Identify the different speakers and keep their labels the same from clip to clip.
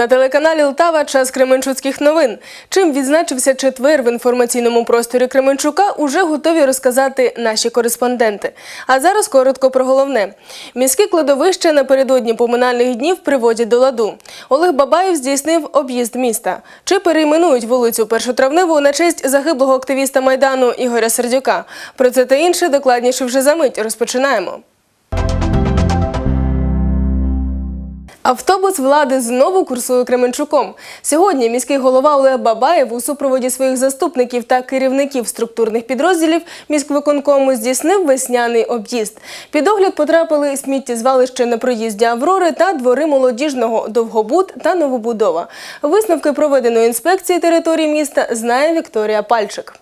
Speaker 1: на телеканалі Лтава час Кременчуцьких новин. Чим відзначився четвер в інформаційному просторі Кременчука, уже готові розказати наші кореспонденти. А зараз коротко про головне. Міське кладовище напередодні поминальних днів приводять до ладу. Олег Бабаєв здійснив об'їзд міста. Чи перейменують вулицю Першотравневу на честь загиблого активіста Майдану Ігоря Сердюка? Про це та інше докладніше вже за мить. Розпочинаємо. Автобус влади знову курсує Кременчуком. Сьогодні міський голова Олег Бабаєв у супроводі своїх заступників та керівників структурних підрозділів міськвиконкому здійснив весняний об'їзд. Під огляд потрапили сміттєзвалище на проїзді Аврори та двори молодіжного Довгобуд та Новобудова. Висновки проведеної інспекції території міста знає Вікторія Пальчик.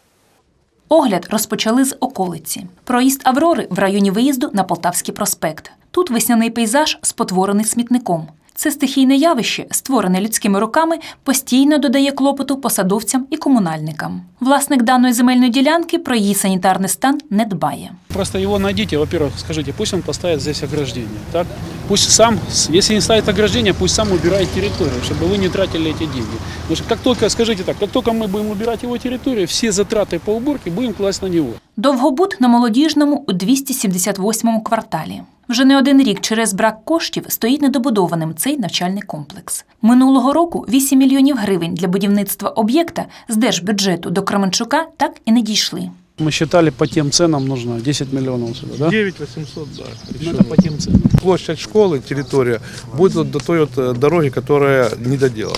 Speaker 2: Огляд розпочали з околиці. Проїзд Аврори в районі виїзду на Полтавський проспект. Тут весняний пейзаж спотворений смітником. Це стихійне явище, створене людськими руками, постійно додає клопоту посадовцям і комунальникам. Власник даної земельної ділянки про її санітарний стан не дбає.
Speaker 3: Просто его найдите, во-первых, скажите, пусть он поставит здесь ограждение, так? Пусть сам, если не ставит ограждение, пусть сам убирает территорию, чтобы вы не тратили эти деньги. Потому что как только, скажите так, как только мы будем убирать его территорию, все затраты по уборке будем класть на него.
Speaker 2: Довгобуд на молодіжному у 278-му кварталі. Вже не один рік через брак коштів стоїть недобудованим цей навчальний комплекс. Минулого року 8 мільйонів гривень для будівництва об'єкта з держбюджету до Кременчука так і не дійшли.
Speaker 3: Мы считали, по тем ценам нужно 10 миллионов сюда, да?
Speaker 4: 9 800, да.
Speaker 3: Ну, это по тем ценам.
Speaker 4: Площадь школы, территория будет вот до той вот э, дороги, которая не доделана.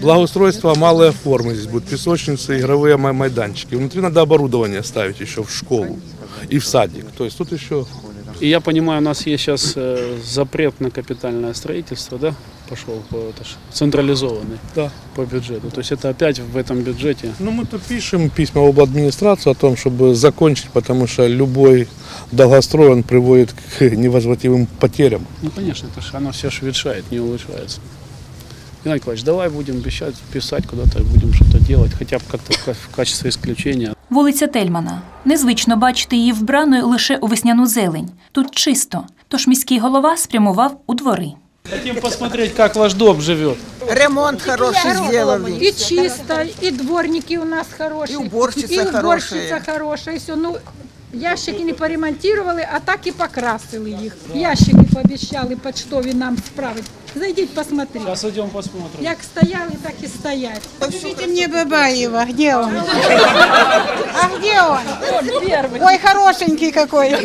Speaker 4: Благоустройство, малые формы здесь будут, песочницы, игровые май- майданчики. Внутри надо оборудование ставить еще в школу и в садик. То есть тут еще
Speaker 3: И я понимаю, у нас есть сейчас э, запрет на капитальное строительство, да? Пошел по, это ж централизованный
Speaker 4: Да.
Speaker 3: по бюджету. То есть это опять в этом бюджете.
Speaker 4: Ну, мы тут пишем письма в администрацию о том, чтобы закончить, потому что любой долгострой, он приводит к невозвратимым потерям.
Speaker 3: Ну, конечно, это же оно все шветшает, не улучшается. Геннадий Николаевич, давай будем писать, писать куда-то, будем что-то делать, хотя бы как-то в ка- в качестве исключения.
Speaker 2: Вулиця Тельмана. Незвично бачити її вбраною лише у весняну зелень. Тут чисто. Тож міський голова спрямував у двори.
Speaker 3: Хотим посмотреть, как ваш дом живет.
Speaker 5: Ремонт хороший сделали.
Speaker 6: И чисто, и дворники у нас хорошие.
Speaker 5: И уборщица
Speaker 6: и уборщица
Speaker 5: хорошая.
Speaker 6: хорошая. Все, ну, ящики не поремонтировали, а так і покрасили їх. Ящики пообіцяли почтові нам справити. Зайдіть, посмотрите.
Speaker 3: Сейчас идем посмотрим.
Speaker 6: Як стояли, так і стоять.
Speaker 7: Покажите мне Бабаева, где он? А где он? Ой, хорошенький какой.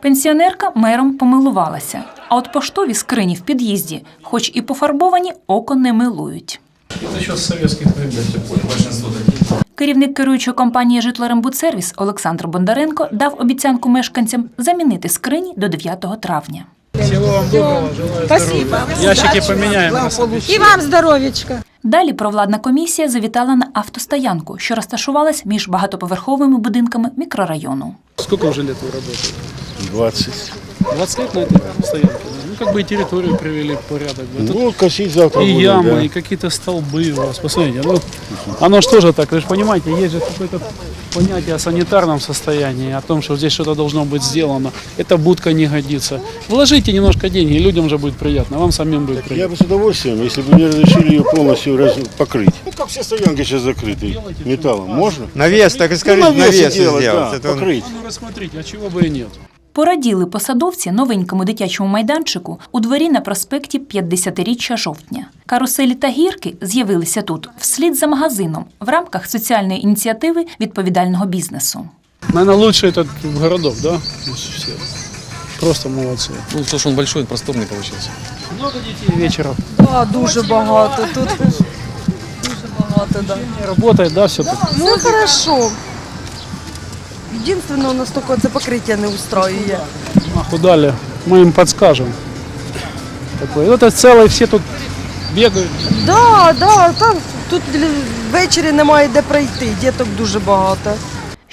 Speaker 2: Пенсіонерка мером помилувалася. А от поштові скрині в під'їзді, хоч і пофарбовані, око не милують.
Speaker 3: Это еще с советских времен.
Speaker 2: Керівник керуючої компанії «Житлорембудсервіс» Олександр Бондаренко дав обіцянку мешканцям замінити скрині до 9 травня.
Speaker 3: Всего вам доброго, желаю
Speaker 6: Спасибо.
Speaker 3: Ящики поменяем. нас
Speaker 6: І вам здоров'ячка.
Speaker 2: Далі провладна комісія завітала на автостоянку, що розташувалась між багатоповерховими будинками мікрорайону.
Speaker 3: Сколько уже лет вы работаете?
Speaker 8: 20.
Speaker 3: 20 лет на этой стоянке. Ну, как бы и территорию привели в порядок. да. Тут
Speaker 8: Ну, косить завтра
Speaker 3: и
Speaker 8: будем,
Speaker 3: ямы,
Speaker 8: да.
Speaker 3: и какие-то столбы у вас. Посмотрите, ну, оно что же так, вы же понимаете, есть же какое-то понятие о санитарном состоянии, о том, что здесь что-то должно быть сделано. Эта будка не годится. Вложите немножко денег, и людям же будет приятно, вам самим будет
Speaker 8: Я
Speaker 3: приятно.
Speaker 8: бы с удовольствием, если бы мне разрешили ее полностью раз- покрыть. Ну, как все стоянки сейчас закрыты металлом. Можно?
Speaker 9: Навес, так и
Speaker 8: Ну,
Speaker 9: скажите,
Speaker 8: навесы
Speaker 9: навес
Speaker 8: делать,
Speaker 9: сделать.
Speaker 8: да,
Speaker 9: Это он-
Speaker 8: покрыть.
Speaker 3: Ну, рассмотрите, а чего бы и нет.
Speaker 2: Пораділи посадовці новенькому дитячому майданчику у дворі на проспекті 50-річчя жовтня. Каруселі та гірки з'явилися тут вслід за магазином в рамках соціальної ініціативи відповідального бізнесу.
Speaker 3: Наверное, лучший этот городок, да? из всех. Просто молодцы.
Speaker 10: Ну, потому что он большой, и просторный получился.
Speaker 3: Много детей вечером.
Speaker 5: Да, дуже багато. Тут дуже багато, да.
Speaker 3: Не работает, да, все-таки?
Speaker 5: Ну, хорошо. Єдине, у нас тільки це покриття не устроює.
Speaker 3: Маху дали, мы им подскажем. Такое. Это целые все тут бегают.
Speaker 5: Да, да, там тут для- ввечері немає де пройти, діток дуже багато.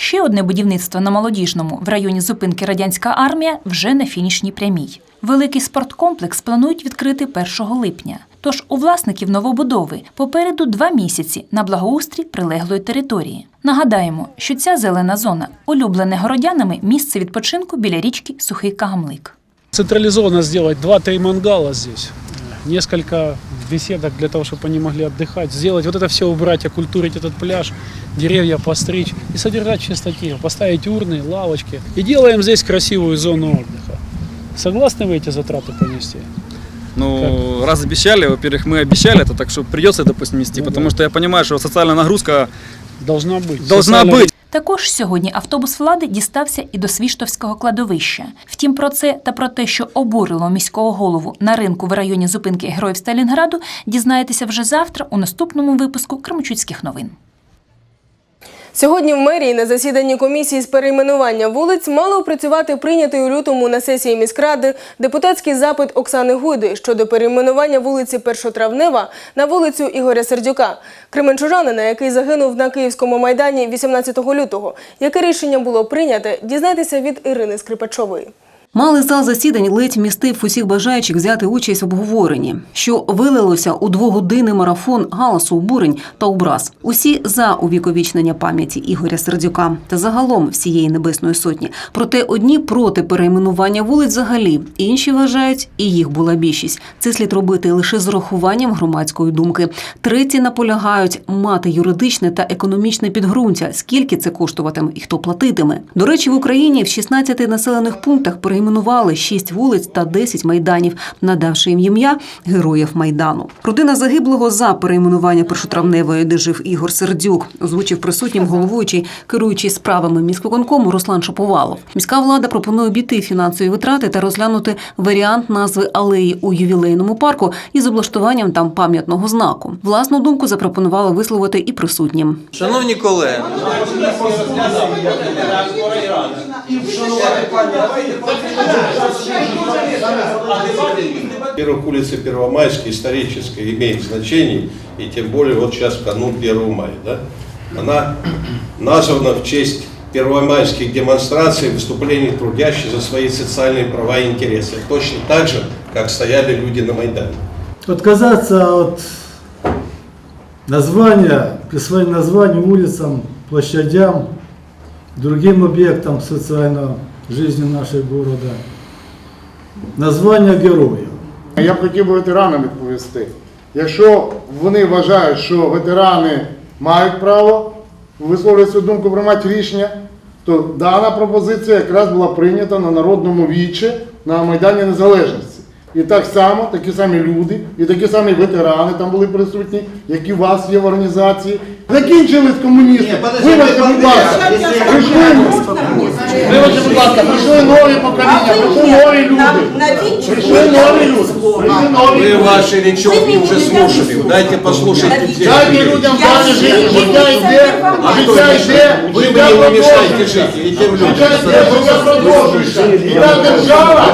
Speaker 2: Ще одне будівництво на молодіжному в районі зупинки Радянська армія вже на фінішній прямій. Великий спорткомплекс планують відкрити 1 липня. Тож у власників новобудови попереду два місяці на благоустрій прилеглої території. Нагадаємо, що ця зелена зона улюблене городянами місце відпочинку біля річки Сухий Кагамлик.
Speaker 3: Централизованно сделать 2-3 мангала здесь. Несколько беседок для того, чтобы они могли отдыхать, сделать вот это все убрать, окультурить этот пляж, деревья постричь и содержать чистоте, поставить урны, лавочки. И делаем здесь красивую зону отдыха. Согласны вы эти затраты понести?
Speaker 10: Ну, раз обещали, во-первых, мы обещали это, так что придется, допустим, нести, потому что я понимаю, что социальная нагрузка
Speaker 3: Должна быть.
Speaker 10: должна
Speaker 3: Социальная-
Speaker 10: быть.
Speaker 2: Також сьогодні автобус влади дістався і до Свіштовського кладовища. Втім, про це та про те, що обурило міського голову на ринку в районі зупинки Героїв Сталінграду, дізнаєтеся вже завтра у наступному випуску Кремчуцьких новин.
Speaker 1: Сьогодні в мерії на засіданні комісії з перейменування вулиць мало опрацювати прийнятий у лютому на сесії міськради депутатський запит Оксани Гуйди щодо перейменування вулиці Першотравнева на вулицю Ігоря Сердюка, кременчужанина, який загинув на Київському майдані 18 лютого. Яке рішення було прийняте, дізнайтеся від Ірини Скрипачової.
Speaker 9: Малий зал засідань ледь вмістив усіх бажаючих взяти участь в обговоренні, що вилилося у двогодинний марафон галасу обурень та образ. Усі за увіковічнення пам'яті Ігоря Сердюка та загалом всієї небесної сотні. Проте одні проти перейменування вулиць взагалі, інші вважають, і їх була більшість. Це слід робити лише з урахуванням громадської думки. Треті наполягають мати юридичне та економічне підґрунтя, скільки це коштуватиме і хто платитиме. До речі, в Україні в 16 населених пунктах перейменували 6 вулиць та 10 майданів, надавши їм ім'я героїв майдану. Родина загиблого за перейменування першотравневої, де жив Ігор Сердюк, озвучив присутнім головуючий, керуючий справами міськвиконкому Руслан Шаповалов. Міська влада пропонує обійти фінансові витрати та розглянути варіант назви алеї у ювілейному парку із облаштуванням там пам'ятного знаку. Власну думку запропонували висловити і присутнім.
Speaker 11: Шановні колеги,
Speaker 8: Во-первых, улица Первомайская историческая имеет значение, и тем более вот сейчас в канун 1 мая. Да? Она названа в честь первомайских демонстраций, выступлений трудящих за свои социальные права и интересы. Точно так же, как стояли люди на Майдане.
Speaker 12: Отказаться от названия, присвоения названий улицам, площадям, другим объектам социальной жизни нашего города. Названня героїв.
Speaker 13: Я б хотів би ветеранам відповісти. Якщо вони вважають, що ветерани мають право висловлювати свою думку, приймати рішення, то дана пропозиція якраз була прийнята на народному вічі на Майдані Незалежності. І так само, такі самі люди, і такі самі ветерани там були присутні, які у вас є в організації. Закінчили з комуністами. Вибачте, будь ласка, прийшли, вибачте, будь ласка, прийшли нові покоління, прийшли нові люди. Прийшли нові люди. Прийшли нові люди.
Speaker 11: ваші речовки вже слушали. Дайте послухати.
Speaker 13: Дайте людям далі жити. Життя йде, життя йде,
Speaker 11: Ви
Speaker 13: життя
Speaker 11: мені не мішайте жити. І тим
Speaker 13: Життя йде, життя продовжується. І та держава,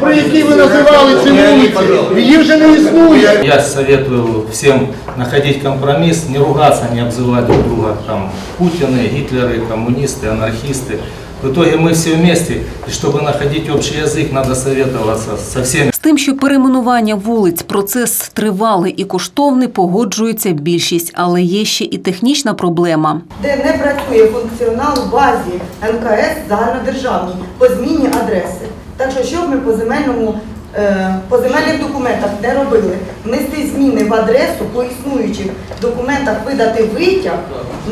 Speaker 13: при якій ви називали ці вулиці, її вже не існує.
Speaker 11: Я советую всем находить компромисс, не ругаться, не обзывать друг друга там Путины, Гитлеры, коммунисты, анархисты. В итоге мы все вместе, и чтобы находить общий язык, надо советоваться со всеми.
Speaker 9: З тим, що перейменування вулиць процес тривалий і коштовний, погоджується більшість, але є ще і технічна проблема.
Speaker 5: де не працює функціонал в базі НКС загальнодержавній по зміні адреси. Так що, що б ми по земельному е, по земельних документах не робили, внести зміни в адресу по існуючих документах видати витяг,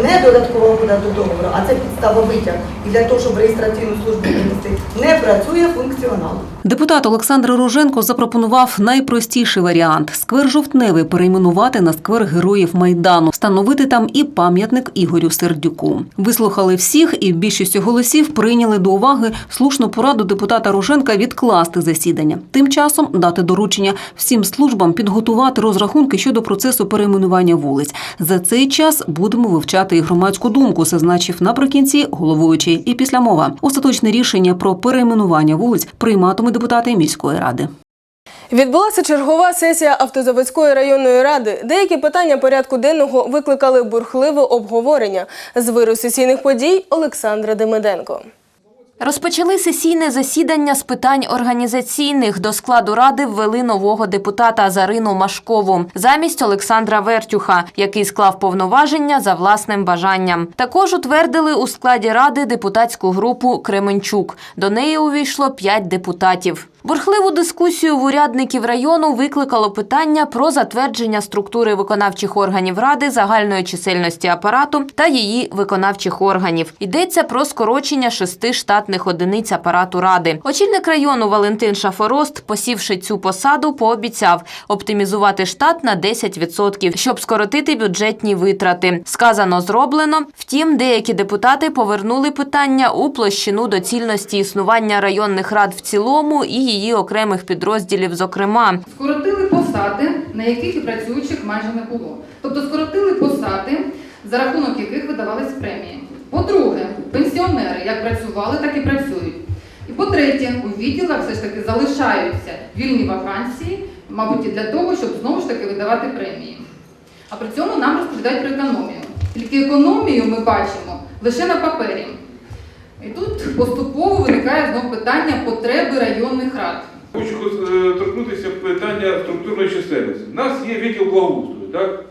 Speaker 5: не додатково подати договору, а це підстава витяг. І для того, щоб реєстраційну службу винести, не працює функціонал.
Speaker 9: Депутат Олександр Роженко запропонував найпростіший варіант сквер жовтневий перейменувати на сквер героїв майдану, встановити там і пам'ятник Ігорю Сердюку. Вислухали всіх і більшістю голосів прийняли до уваги слушну пораду депутата Роженка відкласти засідання. Тим часом дати доручення всім службам підготувати розрахунки щодо процесу перейменування вулиць. За цей час будемо вивчати і громадську думку, зазначив наприкінці головуючий. І після мова остаточне рішення про перейменування вулиць прийматимуть депутати міської ради.
Speaker 1: Відбулася чергова сесія автозаводської районної ради. Деякі питання порядку денного викликали бурхливе обговорення. З виру сесійних подій Олександра Демиденко.
Speaker 14: Розпочали сесійне засідання з питань організаційних. До складу ради ввели нового депутата Зарину Машкову замість Олександра Вертюха, який склав повноваження за власним бажанням. Також утвердили у складі ради депутатську групу Кременчук. До неї увійшло п'ять депутатів. Бурхливу дискусію в урядників району викликало питання про затвердження структури виконавчих органів ради загальної чисельності апарату та її виконавчих органів. Йдеться про скорочення шести штатних одиниць апарату ради. Очільник району Валентин Шафорост, посівши цю посаду, пообіцяв оптимізувати штат на 10%, щоб скоротити бюджетні витрати. Сказано, зроблено. Втім, деякі депутати повернули питання у площину доцільності існування районних рад в цілому і її окремих підрозділів, зокрема.
Speaker 15: Скоротили посади, на яких і працюючих майже не було. Тобто скоротили посади, за рахунок яких видавались премії. По-друге, пенсіонери як працювали, так і працюють. І по-третє, у відділах все ж таки залишаються вільні вакансії, мабуть, для того, щоб знову ж таки видавати премії. А при цьому нам розповідають про економію. Тільки економію ми бачимо лише на папері. І тут поступово виникає знову питання потреби районних рад.
Speaker 16: Хочу е, торкнутися питання структурної чисельності. У нас є відділ благоустрою, так?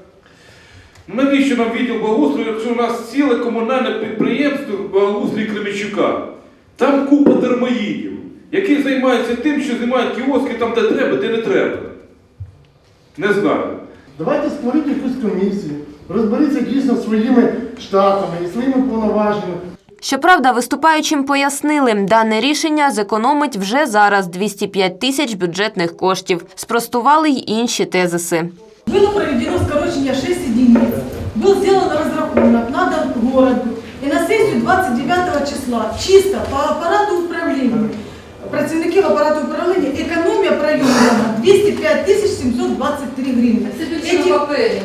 Speaker 16: Навіщо нам відділ благоустрою, якщо у нас ціле комунальне підприємство благоустрій Кременчука? Там купа термоїдів, які займаються тим, що знімають кіоски там, де треба, де не треба. Не знаю.
Speaker 13: Давайте створіть якусь комісію, розберіться дійсно своїми штатами і своїми повноваженнями.
Speaker 14: Щоправда, виступаючим пояснили, дане рішення зекономить вже зараз 205 тисяч бюджетних коштів. Спростували й інші тезиси.
Speaker 17: Было проведено скорочение 6 единиц. Был сделан разрахунок на городу. И на сессию 29 числа чисто по аппарату управления, працівників апарату управління, економія пройдена 205 тисяч 723 гривні.
Speaker 15: Це більше ніж е,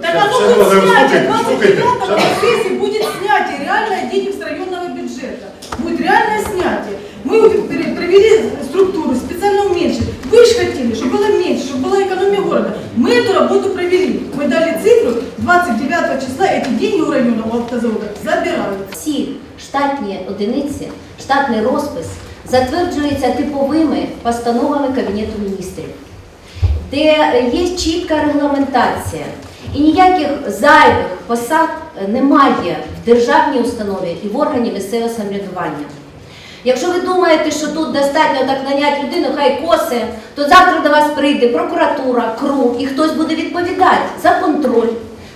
Speaker 17: Так снятие,
Speaker 13: слушайте,
Speaker 17: 29
Speaker 13: слушайте,
Speaker 17: на сессии будет снятие, реальное денег с районного бюджета. Будет реальное снятие. Мы вот пере- провели структуру, специально уменьшили. Вы же хотели, чтобы было меньше, чтобы была экономия города. Мы эту работу провели. Мы дали цифру, 29 числа эти деньги у района, у автозавода забирают.
Speaker 18: Всі штатні одиниці, штатний розпис затверджується типовими постановами Кабінету міністрів, де є чітка регламентація. І ніяких зайвих посад немає в державній установі і в органі місцевого самоврядування. Якщо ви думаєте, що тут достатньо так наняти людину, хай косе, то завтра до вас прийде прокуратура, КРУ, і хтось буде відповідати за контроль,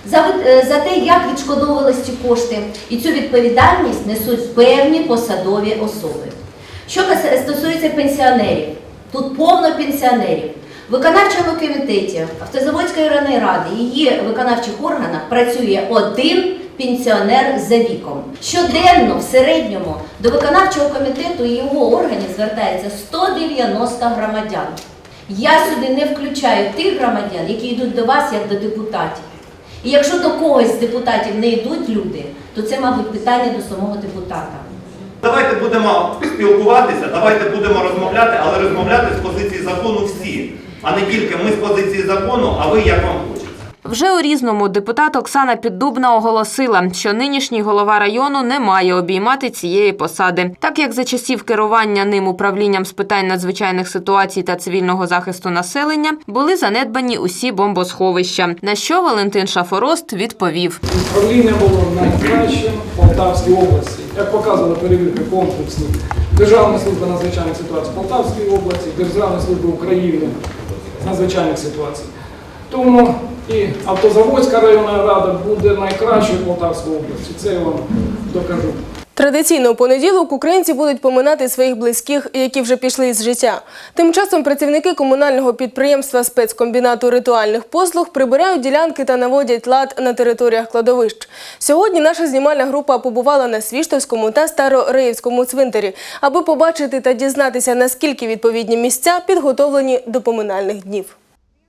Speaker 18: за, е, за те, як відшкодовувались ці кошти. І цю відповідальність несуть певні посадові особи. Що стосується пенсіонерів, тут повно пенсіонерів. Виконавчому комітеті Автозаводської районної ради її виконавчих органах працює один пенсіонер за віком. Щоденно в середньому до виконавчого комітету і його органів звертається 190 громадян. Я сюди не включаю тих громадян, які йдуть до вас як до депутатів. І якщо до когось з депутатів не йдуть люди, то це, мабуть, питання до самого депутата.
Speaker 19: Давайте будемо спілкуватися, давайте будемо розмовляти, але розмовляти з позиції закону всі, а не тільки ми з позиції закону, а ви як вам хочеться.
Speaker 14: Вже у різному депутат Оксана Піддубна оголосила, що нинішній голова району не має обіймати цієї посади, так як за часів керування ним управлінням з питань надзвичайних ситуацій та цивільного захисту населення були занедбані усі бомбосховища. На що Валентин Шафорост відповів.
Speaker 3: Управління було найкращим в Полтавській області. Як показували перевірки комплексні Державна служба надзвичайних ситуацій Полтавської області, Державна служба України надзвичайних ситуацій. Тому і Автозаводська районна рада буде найкращою в Полтавській області. Це я вам докажу.
Speaker 1: Традиційно у понеділок українці будуть поминати своїх близьких, які вже пішли із життя. Тим часом працівники комунального підприємства спецкомбінату ритуальних послуг прибирають ділянки та наводять лад на територіях кладовищ. Сьогодні наша знімальна група побувала на Свіштовському та Старореївському цвинтарі, аби побачити та дізнатися, наскільки відповідні місця підготовлені до поминальних днів.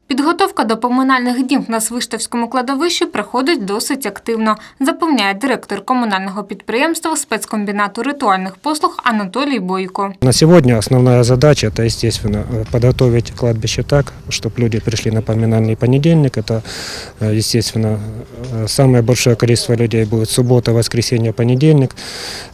Speaker 20: Підготовка до поминальних днів на Свиштовському кладовищі проходить досить активно, запевняє директор комунального підприємства спецкомбінату ритуальних послуг Анатолій Бойко.
Speaker 21: На сегодня основная задача – это, естественно, э, подготовить кладбище так, чтобы люди пришли на поминальный понедельник. Это, э, естественно, э, самое большое количество людей будет суббота, воскресенье, понедельник.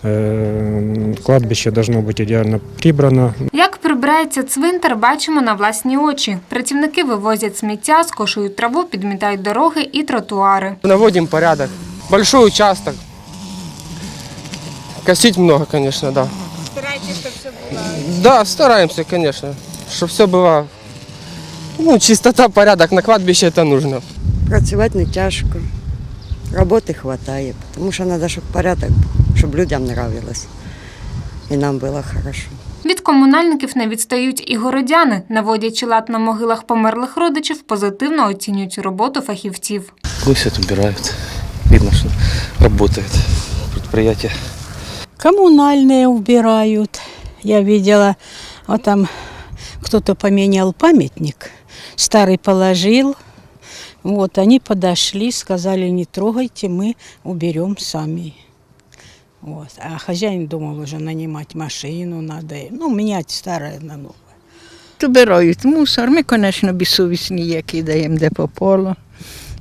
Speaker 21: Э, Кладбище должно быть идеально прибрано.
Speaker 20: Як прибирається цвинтар, бачимо на власні очі. Працівники вивозять сміття, скошують траву, підмітають дороги і тротуари.
Speaker 22: Наводим порядок. Большой участок. Косить много, конечно, да.
Speaker 7: Старайтесь, чтобы все было.
Speaker 22: Да, стараемся, конечно, чтобы все было, ну, чистота, порядок на кладбище это нужно.
Speaker 23: Працювати не тяжко, роботи вистачає, тому що треба, щоб порядок, був, щоб людям нравилось. І нам було хорошо.
Speaker 20: Від комунальників не відстають і городяни, наводячи лад на могилах померлих родичів, позитивно оцінюють роботу фахівців.
Speaker 24: Пусть это убирают. Видно, что работает предприятие.
Speaker 7: Коммунальные убирают. Я видела, вот там кто-то поменял памятник, старый положил. Вот, они подошли, сказали, не трогайте, мы уберем сами. Вот. А хозяин думал уже нанимать машину, надо, ну, менять старое на новое.
Speaker 25: Убирають мусор, ми, звісно, безсовісні, які даємо де попало.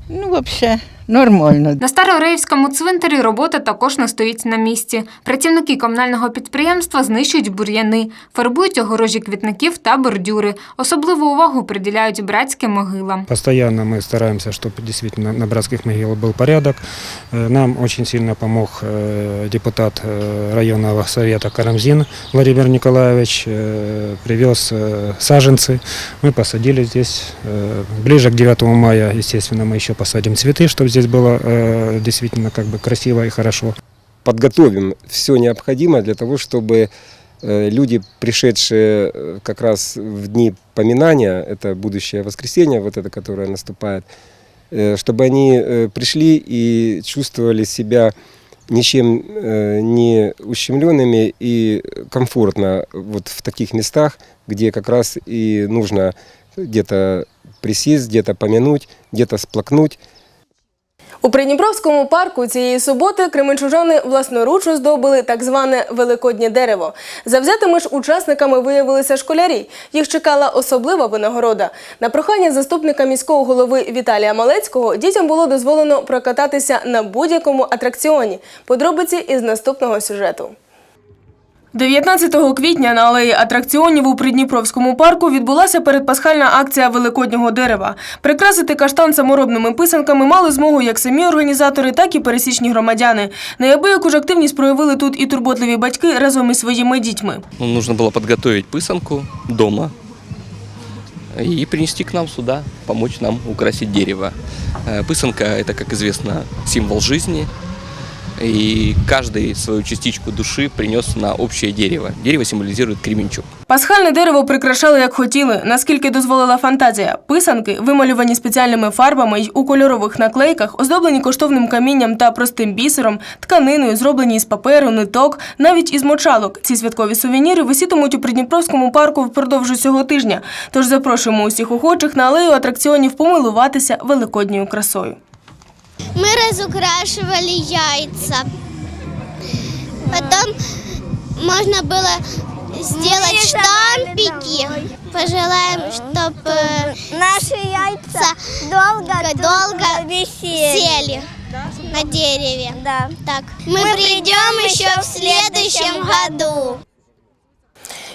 Speaker 25: Ну, взагалі, нормально.
Speaker 20: На Старореївському цвинтарі робота також не стоїть на місці. Працівники комунального підприємства знищують бур'яни, фарбують огорожі квітників та бордюри. Особливу увагу приділяють братським могилам.
Speaker 21: Постоянно мы стараемся, чтобы действительно на братских могилах был порядок. Э, Нам очень сильно помог э, депутат э, районного совета Карамзин Владимир Николаевич. э, Привез э, саженцы. Мы посадили здесь. э, Ближе к 9 мая, естественно, мы еще посадим цветы, чтобы здесь было э, действительно как бы красиво и хорошо.
Speaker 26: подготовим все необходимое для того, чтобы э, люди, пришедшие э, как раз в дни поминания, это будущее воскресенье, вот это, которое наступает, э, чтобы они пришли и чувствовали себя ничем не ущемленными и комфортно вот в таких местах, где как раз и нужно где-то присесть, где-то помянуть, где-то сплакнуть.
Speaker 1: У Придніпровському парку цієї суботи кременчужани власноруч оздобили так зване великоднє дерево. Завзятими ж учасниками виявилися школярі. Їх чекала особлива винагорода. На прохання заступника міського голови Віталія Малецького дітям було дозволено прокататися на будь-якому атракціоні. Подробиці із наступного сюжету. 19 квітня на алеї атракціонів у Придніпровському парку відбулася передпасхальна акція великоднього дерева. Прикрасити каштан саморобними писанками мали змогу як самі організатори, так і пересічні громадяни. Неабияку ж активність проявили тут і турботливі батьки разом із своїми дітьми.
Speaker 24: Ну, нужно было подготовить пысанку дома и принести к нам сюда, помочь нам украсить дерево. Э, Пысанка – это, как известно, символ жизни, и каждый свою частичку души принес на общее дерево. Дерево символизирует Кременчук.
Speaker 1: Пасхальне дерево прикрашали як хотіли, наскільки дозволила фантазія. Писанки, вималювані спеціальними фарбами й у кольорових наклейках, оздоблені коштовним камінням та простим бісером, тканиною, зроблені із паперу, ниток, навіть із мочалок. Ці святкові сувеніри висітимуть у Придніпровському парку впродовж усього тижня. Тож запрошуємо усіх охочих на алею атракціонів помилуватися великодньою красою.
Speaker 27: Мы разукрашивали яйца. Потом можно было сделать штампики. Пожелаем, чтобы наши яйца долго, долго висели на дереве. Да. Так. Мы придем еще в следующем году.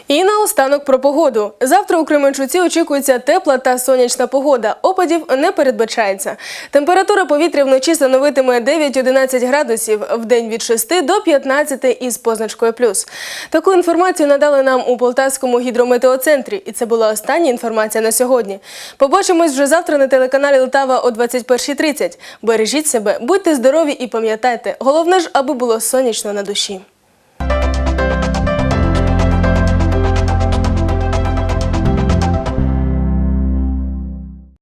Speaker 1: І наостанок про погоду. Завтра у Кременчуці очікується тепла та сонячна погода. Опадів не передбачається. Температура повітря вночі становитиме 9-11 градусів, в день від 6 до 15 із позначкою плюс. Таку інформацію надали нам у Полтавському гідрометеоцентрі. І це була остання інформація на сьогодні. Побачимось вже завтра на телеканалі Лтава о 21.30. Бережіть себе, будьте здорові і пам'ятайте, головне ж, аби було сонячно на душі.